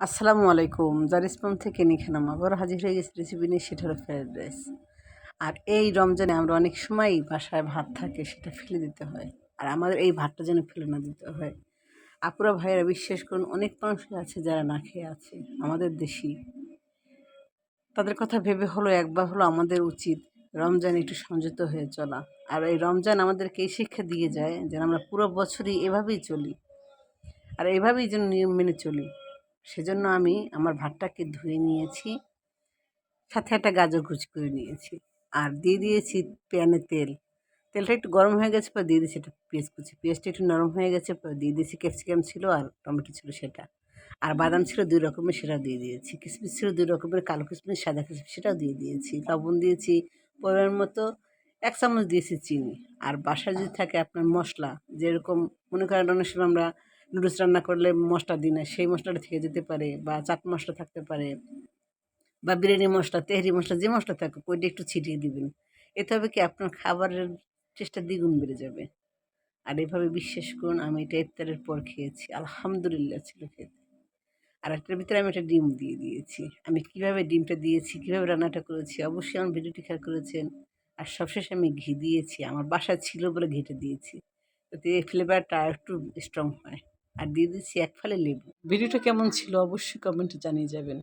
আসসালামু আলাইকুম। জারিসপাম থেকে নিখানাম আবার হাজির হয়ে গেছে রেসিপি নিয়ে, সেটা হলো ফ্রাইড রাইস। আর এই রমজানে আমরা অনেক সময়ই বাসায় ভাত থাকে, সেটা ফেলে দিতে হয়। আর আমাদের এই ভাতটা যেন ফেলে না দিতে হয়। আপুরা ভাইয়েরা বিশ্বাস করুন, অনেক মানুষই আছে যারা না খেয়ে আছে, আমাদের দেশি। তাদের কথা ভেবে হলো একবার হলো আমাদের উচিত রমজান একটু সংযত হয়ে চলা। আর এই রমজান আমাদেরকে এই শিক্ষা দিয়ে যায় যেন আমরা পুরো বছরই এভাবেই চলি। আর এভাবেই যেন নিয়ম মেনে চলি। সেজন্য আমি আমার ভাতটাকে ধুয়ে নিয়েছি, সাথে একটা গাজর কুচি করে নিয়েছি। আর দিয়ে দিয়েছি প্যানে তেল। তেলটা একটু গরম হয়ে গেছে, পর দিয়ে দিয়েছি একটা পেঁয়াজ কুচি। পেঁয়াজটা একটু নরম হয়ে গেছে, পর দিয়ে দিয়েছি ক্যাপসিকাম ছিল আর টমেটো ছিল সেটা। আর বাদাম ছিল দুই রকমের, সেটাও দিয়ে দিয়েছি। কিশমিশ ছিল দুই রকমের, কালো কিশমিশ সাদা কিশমিশ সেটাও দিয়ে দিয়েছি। লবণ দিয়েছি পরিমাণ মতো, এক চামচ দিয়েছি চিনি। আর বাসায় যদি থাকে আপনার মশলা, যেরকম মনে করেন অনেক সময় আমরা নুডলস রান্না করলে মশলা দিই না, সেই মশলাটা থেকে যেতে পারে বা চাট মশলা থাকতে পারে বা বিরিয়ানি মশলা, তেহরি মশলা, যে মশলা থাকুক, ওইটা একটু ছিটিয়ে দিবেন। এতে হবে কি আপনার খাবারের চেষ্টা দ্বিগুণ বেড়ে যাবে। আর এভাবে বিশ্বাস করুন, আমি এটা ইফতারের পর খেয়েছি, আলহামদুলিল্লাহ ছিল খেতে। আর একটার ভিতরে আমি একটা ডিম দিয়ে দিয়েছি। আমি কীভাবে ডিমটা দিয়েছি, কীভাবে রান্নাটা করেছি, অবশ্যই আমার ভিডিওটি খেয়াল করেছেন। আর সবশেষে আমি ঘি দিয়েছি, আমার বাসা ছিল বলে ঘিটা দিয়েছি। যাতে এই ফ্লেভারটা একটু স্ট্রং হয়। আর দিয়ে দিচ্ছি এক ফালে লেবু। ভিডিওটা কেমন ছিল অবশ্যই কমেন্টে জানিয়ে যাবেন।